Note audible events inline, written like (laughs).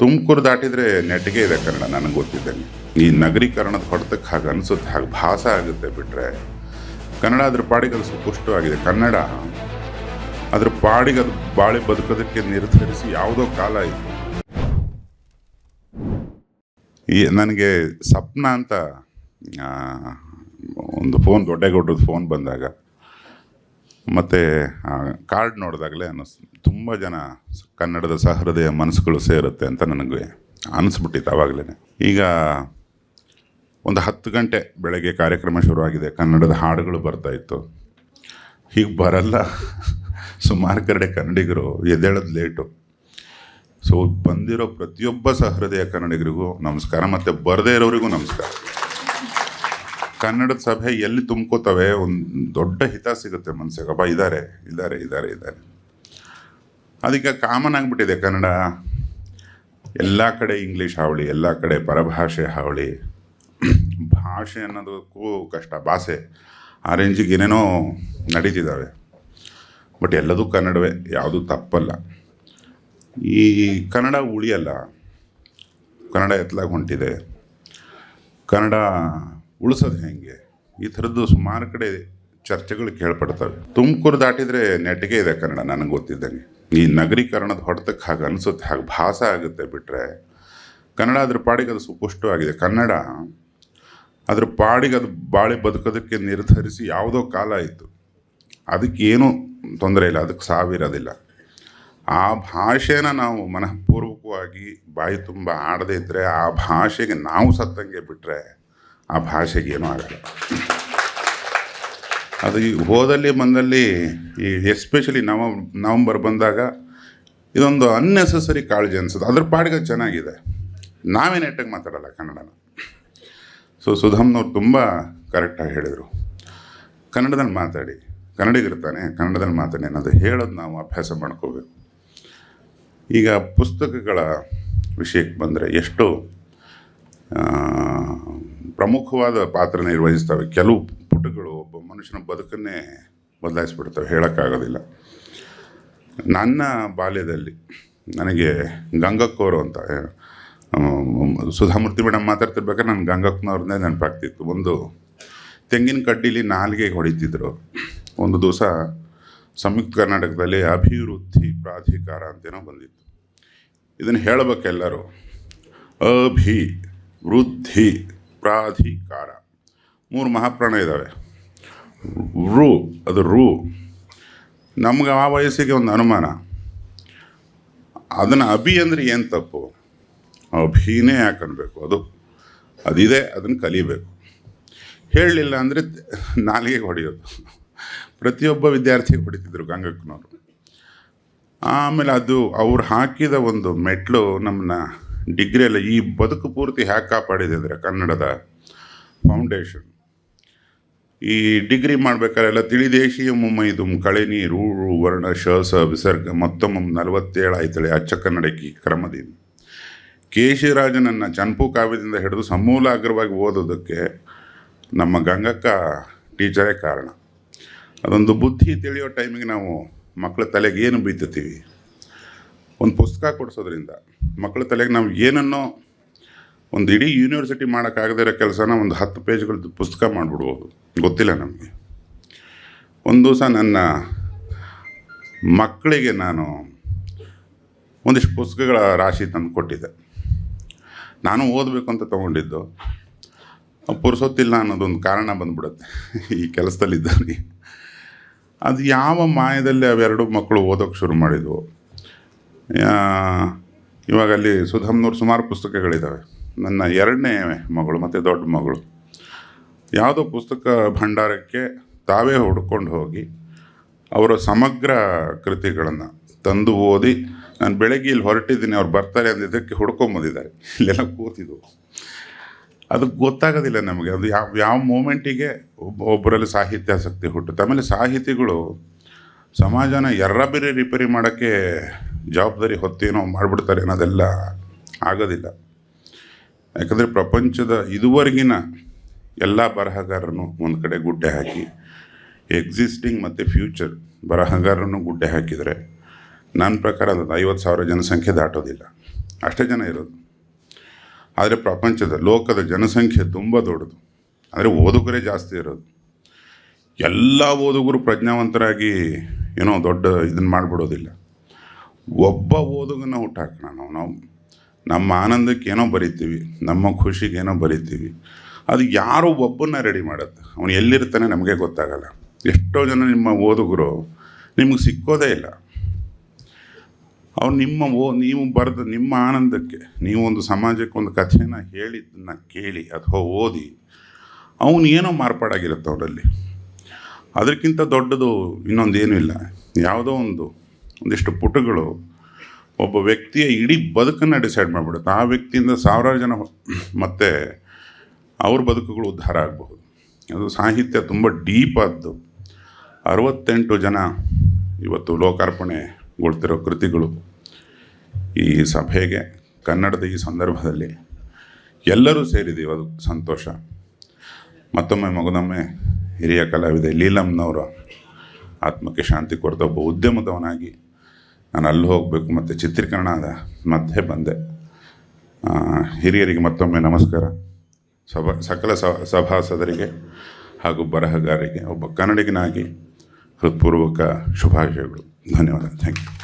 ತುಮಕೂರು ದಾಟಿದರೆ ನೆಟ್ಟಿಗೆ ಇದೆ ಕನ್ನಡ, ನನಗೆ ಗೊತ್ತಿದ್ದಂಗೆ. ಈ ನಗರೀಕರಣದ ಹೊಡೆತಕ್ಕೆ ಹಾಗೆ ಅನಿಸುತ್ತೆ, ಹಾಗೆ ಭಾಸ ಆಗುತ್ತೆ ಬಿಟ್ಟರೆ ಕನ್ನಡ ಅದ್ರ ಪಾಡಿಗೆ ಅದು ಸುಪುಷ್ಟವಾಗಿದೆ. ಕನ್ನಡ ಅದ್ರ ಪಾಡಿಗೆ ಅದು ಬಾಳಿ ಬದುಕೋದಕ್ಕೆ ನಿರ್ಧರಿಸಿ ಯಾವುದೋ ಕಾಲ ಇತ್ತು ಈ ನನಗೆ ಸಪ್ನ ಅಂತ ಒಂದು ಫೋನ್ ದೊಡ್ಡಗೌಡ್ರದ್ದು ಫೋನ್ ಬಂದಾಗ ಮತ್ತು ಕಾರ್ಡ್ ನೋಡಿದಾಗಲೇ ಅನ್ನಿಸ್, ತುಂಬ ಜನ ಕನ್ನಡದ ಸಹೃದಯ ಮನಸ್ಸುಗಳು ಸೇರುತ್ತೆ ಅಂತ ನನಗೆ ಅನಿಸ್ಬಿಟ್ಟಿತ್ತು ಆವಾಗಲೇ ಈಗ ಒಂದು ಹತ್ತು ಗಂಟೆ ಬೆಳಗ್ಗೆ ಕಾರ್ಯಕ್ರಮ ಶುರುವಾಗಿದೆ, ಕನ್ನಡದ ಹಾಡುಗಳು ಬರ್ತಾಯಿತ್ತು ಹೀಗೆ ಬರಲ್ಲ. (laughs) ಸುಮಾರು ಕಡೆ ಕನ್ನಡಿಗರು ಎದ್ದೇಳೋದು ಲೇಟು. ಸೊ, ಬಂದಿರೋ ಪ್ರತಿಯೊಬ್ಬ ಸಹೃದಯ ಕನ್ನಡಿಗರಿಗೂ ನಮಸ್ಕಾರ, ಮತ್ತು ಬರದೇ ಇರೋರಿಗೂ ನಮಸ್ಕಾರ. ಕನ್ನಡದ ಸಭೆ ಎಲ್ಲಿ ತುಂಬ್ಕೋತವೆ ಒಂದು ದೊಡ್ಡ ಹಿತ ಸಿಗುತ್ತೆ ಮನ್ಸಿಗೆ. ಅಪ್ಪ ಇದ್ದಾರೆ ಇದ್ದಾರೆ ಇದ್ದಾರೆ ಇದ್ದಾರೆ ಅದಕ್ಕೆ ಕಾಮನ್ ಆಗಿಬಿಟ್ಟಿದೆ ಕನ್ನಡ. ಎಲ್ಲ ಕಡೆ ಇಂಗ್ಲೀಷ್ ಹಾವಳಿ, ಎಲ್ಲ ಕಡೆ ಪರಭಾಷೆ ಹಾವಳಿ. ಭಾಷೆ ಅನ್ನೋದಕ್ಕೂ ಕಷ್ಟ, ಭಾಷೆ. ಆ ರೇಂಜಿಗೆ ಏನೇನೋ ನಡೀತಿದ್ದಾವೆ ಬಟ್ ಎಲ್ಲದೂ ಕನ್ನಡವೇ, ಯಾವುದೂ ತಪ್ಪಲ್ಲ. ಈ ಕನ್ನಡ ಉಳಿಯಲ್ಲ. ಕನ್ನಡ ಎತ್ತಲಾಗಿ ಹೊಂಟಿದೆ. ಕನ್ನಡ ಉಳಿಸೋದು ಹೆಂಗೆ? ಈ ಥರದ್ದು ಸುಮಾರು ಕಡೆ ಚರ್ಚೆಗಳು ಕೇಳ್ಪಡ್ತವೆ. ತುಮಕೂರು ದಾಟಿದರೆ ನೆಟ್ಟಿಗೆ ಇದೆ ಕನ್ನಡ, ನನಗೆ ಗೊತ್ತಿದ್ದಂಗೆ. ಈ ನಗರೀಕರಣದ ಹೊಡೆತಕ್ಕೆ ಹಾಗೆ ಅನಿಸುತ್ತೆ, ಹಾಗೆ ಭಾಸ ಆಗುತ್ತೆ ಬಿಟ್ಟರೆ ಕನ್ನಡ ಅದ್ರ ಪಾಡಿಗೆ ಅದು ಸುಪುಷ್ಟವಾಗಿದೆ. ಕನ್ನಡ ಅದ್ರ ಪಾಡಿಗೆ ಅದು ಬಾಳೆ ಬದುಕೋದಕ್ಕೆ ನಿರ್ಧರಿಸಿ ಯಾವುದೋ ಕಾಲ ಇತ್ತು ಅದಕ್ಕೇನೂ ತೊಂದರೆ ಇಲ್ಲ, ಅದಕ್ಕೆ ಸಾವಿರೋದಿಲ್ಲ. ಆ ಭಾಷೆನ ನಾವು ಮನಃಪೂರ್ವಕವಾಗಿ ಬಾಯಿ ತುಂಬ ಆಡದೇ ಇದ್ದರೆ ಆ ಭಾಷೆಗೆ ನಾವು ಸತ್ತಂಗೆ ಬಿಟ್ಟರೆ ಆ ಭಾಷೆಗೆ ಏನೂ ಆಗಲ್ಲ. ಅದು ಈ ಹೋದಲ್ಲಿ ಬಂದಲ್ಲಿ ಈ ಎಸ್ಪೆಷಲಿ ನವ, ನವಂಬರ್ ಬಂದಾಗ ಇದೊಂದು ಅನ್ನೆಸೆಸರಿ ಕಾಳಜಿ ಅನಿಸುತ್ತೆ. ಅದ್ರ ಪಾಡಿಗೆ ಚೆನ್ನಾಗಿದೆ. ನಾವೇ ನೆಟ್ಟಾಗಿ ಮಾತಾಡಲ್ಲ ಕನ್ನಡನ. ಸೊ ಸುಧಮ್ನವ್ರು ತುಂಬ ಕರೆಕ್ಟಾಗಿ ಹೇಳಿದರು. ಕನ್ನಡದಲ್ಲಿ ಮಾತಾಡಿ. ಕನ್ನಡಿಗಿರ್ತಾನೆ ಕನ್ನಡದಲ್ಲಿ ಮಾತಾಡಿ ಅನ್ನೋದು ಹೇಳೋದು ನಾವು ಅಭ್ಯಾಸ ಮಾಡ್ಕೋಬೇಕು. ಈಗ ಪುಸ್ತಕಗಳ ವಿಷಯಕ್ಕೆ ಬಂದರೆ ಎಷ್ಟು ಪ್ರಮುಖವಾದ ಪಾತ್ರ ನಿರ್ವಹಿಸ್ತವೆ. ಕೆಲವು ಪುಟಗಳು ಒಬ್ಬ ಮನುಷ್ಯನ ಬದುಕನ್ನೇ ಬದಲಾಯಿಸ್ಬಿಡ್ತವೆ, ಹೇಳೋಕ್ಕಾಗೋದಿಲ್ಲ. ನನ್ನ ಬಾಲ್ಯದಲ್ಲಿ ನನಗೆ ಗಂಗಕ್ಕವರು ಅಂತ ಸುಧಾಮೂರ್ತಿ ಮೇಡಮ್ ಮಾತಾಡ್ತಿರ್ಬೇಕಾದ್ರೆ ನಾನು ಗಂಗಕ್ಕನವ್ರನ್ನೇ ನೆನಪಾಗ್ತಿತ್ತು. ಒಂದು ತೆಂಗಿನ ಕಡ್ಡಿಲಿ ನಾಲಿಗೆ ಹೊಡಿತಿದ್ರು ಒಂದು ದಿವಸ ಸಂಯುಕ್ತ ಕರ್ನಾಟಕದಲ್ಲಿ ಅಭಿವೃದ್ಧಿ ಪ್ರಾಧಿಕಾರ ಅಂತೇನೋ ಬಂದಿತ್ತು. ಇದನ್ನು ಹೇಳಬೇಕೆಲ್ಲರೂ. ಅಭಿ ವೃದ್ಧಿ ಪ್ರಾಧಿಕಾರ ಮೂರು ಮಹಾಪ್ರಾಣ ಇದ್ದಾವೆ. ರು, ಅದು ರು. ನಮ್ಗೆ ಆ ವಯಸ್ಸಿಗೆ ಒಂದು ಅನುಮಾನ. ಅದನ್ನು ಅಭಿ ಅಂದರೆ ಏನು ತಪ್ಪು? ಅಭಿನೇ ಯಾಕೆ ಅದು, ಅದಿದೆ, ಅದನ್ನು ಕಲಿಬೇಕು. ಹೇಳಲಿಲ್ಲ ಅಂದರೆ ನಾಲಿಗೆಗೆ ಹೊಡೆಯೋದು. ಪ್ರತಿಯೊಬ್ಬ ವಿದ್ಯಾರ್ಥಿಗೆ ಹೊಡಿತಿದ್ರು ಗಂಗಕ್ಕನವರು. ಆಮೇಲೆ ಅದು ಅವ್ರು ಹಾಕಿದ ಒಂದು ಮೆಟ್ಲು ನಮ್ಮನ್ನ ಡಿಗ್ರಿಯಲ್ಲಿ ಈ ಬದುಕು ಪೂರ್ತಿ ಹ್ಯಾಕ್ ಕಾಪಾಡಿದೆ ಅಂದರೆ ಕನ್ನಡದ ಫೌಂಡೇಶನ್ ಈ ಡಿಗ್ರಿ ಮಾಡ್ಬೇಕಾರೆಲ್ಲ ತಿಳಿದೇಶೀಯ ಮುಮ್ಮೈದು ಕಳೆನಿ ರೂರು ವರ್ಣ, ಶಸ, ವಿಸರ್ಗ, ಮತ್ತೊಮ್ಮೆ ನಲವತ್ತೇಳು ಆಯ್ತಳೆ ಅಚ್ಚ ಕನ್ನಡಕ್ಕೆ ಕ್ರಮದಿಂದ. ಕೇಶಿರಾಜನನ್ನು ಚಂಪು ಕಾವ್ಯದಿಂದ ಹಿಡಿದು ಸಮೂಲಾಗ್ರವಾಗಿ ಓದೋದಕ್ಕೆ ನಮ್ಮ ಗಂಗಕ್ಕ ಟೀಚರೇ ಕಾರಣ. ಅದೊಂದು ಬುದ್ಧಿ ತಿಳಿಯೋ ಟೈಮಿಗೆ ನಾವು ಮಕ್ಕಳ ತಲೆಗೆ ಏನು ಬೀತತೀವಿ ಒಂದು ಪುಸ್ತಕ ಕೊಡಿಸೋದ್ರಿಂದ. ಮಕ್ಕಳ ತಲೆಗೆ ನಾವು ಏನನ್ನೋ ಒಂದು ಇಡೀ ಯೂನಿವರ್ಸಿಟಿ ಮಾಡೋಕ್ಕಾಗದೇ ಇರೋ ಕೆಲಸನ ಒಂದು ಹತ್ತು ಪೇಜ್ಗಳದ್ದು ಪುಸ್ತಕ ಮಾಡಿಬಿಡ್ಬೋದು. ಗೊತ್ತಿಲ್ಲ ನಮಗೆ. ಒಂದು ದಿವಸ ನನ್ನ ಮಕ್ಕಳಿಗೆ ನಾನು ಒಂದಿಷ್ಟು ಪುಸ್ತಕಗಳ ರಾಶಿ ತಂದು ಕೊಟ್ಟಿದ್ದೆ. ನಾನು ಓದಬೇಕು ಅಂತ ತೊಗೊಂಡಿದ್ದು. ಪುರ್ಸೊತ್ತಿಲ್ಲ ಅನ್ನೋದೊಂದು ಕಾರಣ ಬಂದ್ಬಿಡುತ್ತೆ. ಈ ಕೆಲಸದಲ್ಲಿದ್ದಾನೆ ಅದು ಯಾವ ಮಾಯದಲ್ಲಿ ಅವೆರಡು ಮಕ್ಕಳು ಓದೋಕ್ಕೆ ಶುರು ಮಾಡಿದ್ವು? ಇವಾಗ ಅಲ್ಲಿ ಸುಧಮ್ನವ್ರು ಸುಮಾರು ಪುಸ್ತಕಗಳಿದ್ದಾವೆ ನನ್ನ ಎರಡನೇ ಮಗಳು ಮತ್ತು ದೊಡ್ಡ ಮಗಳು. ಯಾವುದೋ ಪುಸ್ತಕ ಭಂಡಾರಕ್ಕೆ ತಾವೇ ಹುಡ್ಕೊಂಡು ಹೋಗಿ ಅವರ ಸಮಗ್ರ ಕೃತಿಗಳನ್ನು ತಂದು ಓದಿ ನಾನು ಬೆಳಗ್ಗೆ ಇಲ್ಲಿ ಹೊರಟಿದ್ದೀನಿ, ಅವ್ರು ಬರ್ತಾರೆ ಅಂದಿದ್ದಕ್ಕೆ ಹುಡ್ಕೊಂಬಂದಿದ್ದಾರೆ. ಇಲ್ಲೆಲ್ಲ ಕೂತಿದ್ವು. ಅದು ಗೊತ್ತಾಗೋದಿಲ್ಲ ನಮಗೆ. ಅದು ಯಾವ ಯಾವ ಮೂಮೆಂಟಿಗೆ ಒಬ್ಬ ಒಬ್ಬರಲ್ಲಿ ಸಾಹಿತ್ಯಾಸಕ್ತಿ ಹುಟ್ಟುತ್ತೆ. ಆಮೇಲೆ ಸಾಹಿತಿಗಳು ಸಮಾಜನ ಎರ್ರಬಿರಿ ರಿಪೇರಿ ಮಾಡೋಕ್ಕೆ ಜವಾಬ್ದಾರಿ ಹೊತ್ತೇನೋ ಮಾಡಿಬಿಡ್ತಾರೆ ಅನ್ನೋದೆಲ್ಲ ಆಗೋದಿಲ್ಲ. ಯಾಕಂದರೆ ಪ್ರಪಂಚದ ಇದುವರೆಗಿನ ಎಲ್ಲ ಬರಹಗಾರರನ್ನು ಒಂದು ಕಡೆ ಗುಡ್ಡೆ ಹಾಕಿ ಎಕ್ಸಿಸ್ಟಿಂಗ್ ಮತ್ತು ಫ್ಯೂಚರ್ ಬರಹಗಾರರನ್ನು ಗುಡ್ಡೆ ಹಾಕಿದರೆ ನನ್ನ ಪ್ರಕಾರ ಅದೊಂದು ಐವತ್ತು ಸಾವಿರ ಜನಸಂಖ್ಯೆ ದಾಟೋದಿಲ್ಲ. ಅಷ್ಟೇ ಜನ ಇರೋದು. ಆದರೆ ಪ್ರಪಂಚದ, ಲೋಕದ ಜನಸಂಖ್ಯೆ ತುಂಬ ದೊಡ್ಡದು. ಅಂದರೆ ಓದುಗರೇ ಜಾಸ್ತಿ ಇರೋದು. ಎಲ್ಲ ಓದುಗರು ಪ್ರಜ್ಞಾವಂತರಾಗಿ ಏನೋ ದೊಡ್ಡ ಇದನ್ನು ಮಾಡಿಬಿಡೋದಿಲ್ಲ. ಒಬ್ಬ ಓದುಗನ ಹುಟ್ಟಾಕೋಣ ನಾವು. ನಾವು ನಮ್ಮ ಆನಂದಕ್ಕೆ ಏನೋ ಬರಿತೀವಿ, ನಮ್ಮ ಖುಷಿಗೆ ಏನೋ ಬರಿತೀವಿ. ಅದು ಯಾರೋ ಒಬ್ಬನ್ನ ರೆಡಿ ಮಾಡುತ್ತೆ. ಅವನು ಎಲ್ಲಿರ್ತಾನೆ ನಮಗೆ ಗೊತ್ತಾಗಲ್ಲ. ಎಷ್ಟೋ ಜನ ನಿಮ್ಮ ಓದುಗರು ನಿಮಗೆ ಸಿಕ್ಕೋದೇ ಇಲ್ಲ. ಅವ್ರು ನಿಮ್ಮ ಓ, ನೀವು ಬರೆದ ನಿಮ್ಮ ಆನಂದಕ್ಕೆ, ನೀವು ಒಂದು ಸಮಾಜಕ್ಕೆ ಒಂದು ಕಥೆನ ಹೇಳಿದ್ದನ್ನು ಕೇಳಿ, ಅಥವಾ ಓದಿ, ಅವನು ಏನೋ ಮಾರ್ಪಾಡಾಗಿರುತ್ತೆ ಅವರಲ್ಲಿ. ಅದಕ್ಕಿಂತ ದೊಡ್ಡದು ಇನ್ನೊಂದೇನೂ ಇಲ್ಲ. ಯಾವುದೋ ಒಂದು ಒಂದಿಷ್ಟು ಪುಟಗಳು ಒಬ್ಬ ವ್ಯಕ್ತಿಯ ಇಡೀ ಬದುಕನ್ನು ಡಿಸೈಡ್ ಮಾಡಿಬಿಡುತ್ತೆ. ಆ ವ್ಯಕ್ತಿಯಿಂದ ಸಾವಿರಾರು ಜನ ಮತ್ತೆ ಅವ್ರ ಬದುಕುಗಳು ಉದ್ಧಾರ ಆಗಬಹುದು. ಅದು ಸಾಹಿತ್ಯ ತುಂಬ ಡೀಪ್ ಆದ್ದು. ಅರವತ್ತೆಂಟು ಜನ ಇವತ್ತು ಲೋಕಾರ್ಪಣೆಗೊಳ್ತಿರೋ ಕೃತಿಗಳು ಈ ಸಭೆಗೆ, ಕನ್ನಡದ ಈ ಸಂದರ್ಭದಲ್ಲಿ ಎಲ್ಲರೂ ಸೇರಿದ್ದೀವಿ. ಅದು ಸಂತೋಷ. ಮತ್ತೊಮ್ಮೆ ಮಗದೊಮ್ಮೆ ಹಿರಿಯ ಕಲಾವಿದೆ ಲೀಲಮ್ನವರ ಆತ್ಮಕ್ಕೆ ಶಾಂತಿ ಕೊಡ್ತಾ ಒಬ್ಬ ಉದ್ಯಮದವನಾಗಿ ನಾನು ಅಲ್ಲಿ ಹೋಗಬೇಕು, ಮತ್ತು ಚಿತ್ರೀಕರಣ ಆದ ಮತ್ತೆ ಬಂದೆ. ಹಿರಿಯರಿಗೆ ಮತ್ತೊಮ್ಮೆ ನಮಸ್ಕಾರ. ಸಭಾ, ಸಕಲ ಸಭಾಸದರಿಗೆ ಹಾಗೂ ಬರಹಗಾರರಿಗೆ, ಒಬ್ಬ ಕನ್ನಡಿಗನಾಗಿ ಹೃತ್ಪೂರ್ವಕ ಶುಭಾಶಯಗಳು. ಧನ್ಯವಾದ. Thank you